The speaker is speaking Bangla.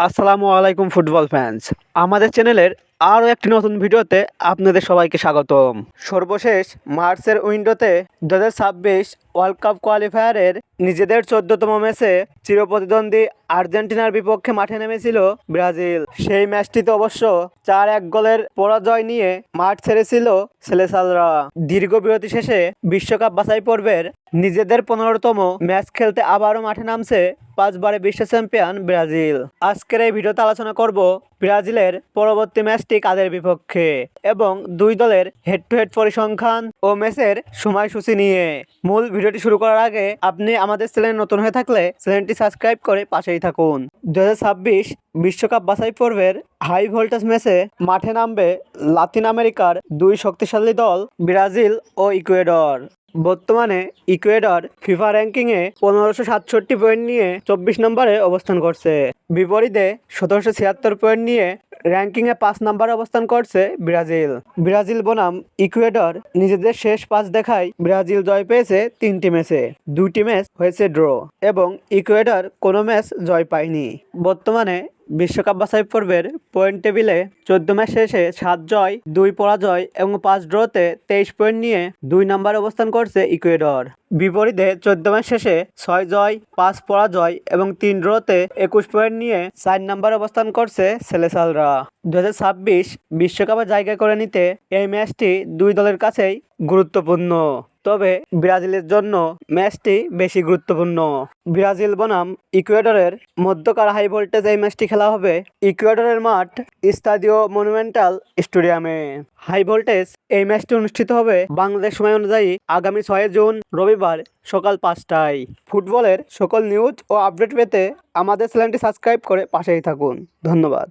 আসসালামু আলাইকুম ফুটবল ফ্যান্স আমাদের চ্যানেলের আরও একটি নতুন ভিডিওতে আপনাদের সবাইকে স্বাগতম। সর্বশেষ মার্চের উইন্ডোতে দু হাজার ছাব্বিশ ওয়ার্ল্ড কাপ কোয়ালিফায়ারের নিজেদের চোদ্দতম ম্যাচে চিরপ্রতিদ্বন্দ্বী আর্জেন্টিনার বিপক্ষে মাঠে নেমেছিল ব্রাজিল। সেই ম্যাচটিতে অবশ্য চার এক গোলের পরাজয় নিয়ে মাঠ ছেড়েছিল সেলেসালরা। দীর্ঘ বিরতি শেষে বিশ্বকাপ বাছাই পর্বের নিজেদের পনেরোতম ম্যাচ খেলতে আবারও মাঠে নামছে পাঁচবারে বিশ্ব চ্যাম্পিয়ন ব্রাজিল। আজকের এই ভিডিওতে আলোচনা করব ব্রাজিলের পরবর্তী ম্যাচটি কাদের বিপক্ষে এবং দুই দলের হেড টু হেড পরিসংখ্যান ও ম্যাচের সময়সূচি নিয়ে। মূল ভিডিওটি শুরু করার আগে আপনি আমাদের চ্যানেল নতুন হয়ে থাকলে চ্যানেলটি সাবস্ক্রাইব করে পাশেই থাকুন। দু বিশ্বকাপ বাছাই পর্বের হাই ভোল্টেজ ম্যাচে মাঠে নামবে লাতিন আমেরিকার দুই শক্তিশালী দল ব্রাজিল ও ইকুয়েডর। বর্তমানে ইকুয়েডর ফিফা র্যাঙ্কিংয়ে পনেরোশো সাতষট্টি পয়েন্ট নিয়ে চব্বিশ নম্বরে অবস্থান করছে। বিপরীতে সতেরোশো ছিয়াত্তর পয়েন্ট নিয়ে র্যাঙ্কিংয়ে পাঁচ নম্বরে অবস্থান করছে ব্রাজিল। ব্রাজিল বনাম ইকুয়েডর নিজেদের শেষ পাঁচ দেখায় ব্রাজিল জয় পেয়েছে তিনটি ম্যাচে। দুটি ম্যাচ হয়েছে ড্র এবং ইকুয়েডর কোনো ম্যাচ জয় পায়নি। বর্তমানে বিশ্বকাপ বাছাই পর্বের পয়েন্ট টেবিলে চোদ্দ ম্যাচ শেষে সাত জয়, দুই পরাজয় এবং পাঁচ ড্রতে তেইশ পয়েন্ট নিয়ে দুই নম্বরে অবস্থান করছে ইকুয়েডর। বিপরীতে চোদ্দ ম্যাচ শেষে ছয় জয়, পাঁচ পরাজয় এবং তিন ড্রতে একুশ পয়েন্ট নিয়ে চার নম্বরে অবস্থান করছে সেলেসালরা। দু হাজার ছাব্বিশ বিশ্বকাপে জায়গা করে নিতে এই ম্যাচটি দুই দলের কাছেই গুরুত্বপূর্ণ। তবে ব্রাজিলের জন্য ম্যাচটি বেশি গুরুত্বপূর্ণ। ব্রাজিল বনাম ইকুয়েডরের মধ্যকার হাই ভোল্টেজ এই ম্যাচটি খেলা হবে ইকুয়েডরের মাঠ স্তাদিও মনুমেন্টাল স্টেডিয়ামে। হাই ভোল্টেজ এই ম্যাচটি অনুষ্ঠিত হবে বাংলাদেশ সময় অনুযায়ী আগামী ছয় জুন রবিবার সকাল পাঁচটায়। ফুটবলের সকল নিউজ ও আপডেট পেতে আমাদের চ্যানেলটি সাবস্ক্রাইব করে পাশেই থাকুন। ধন্যবাদ।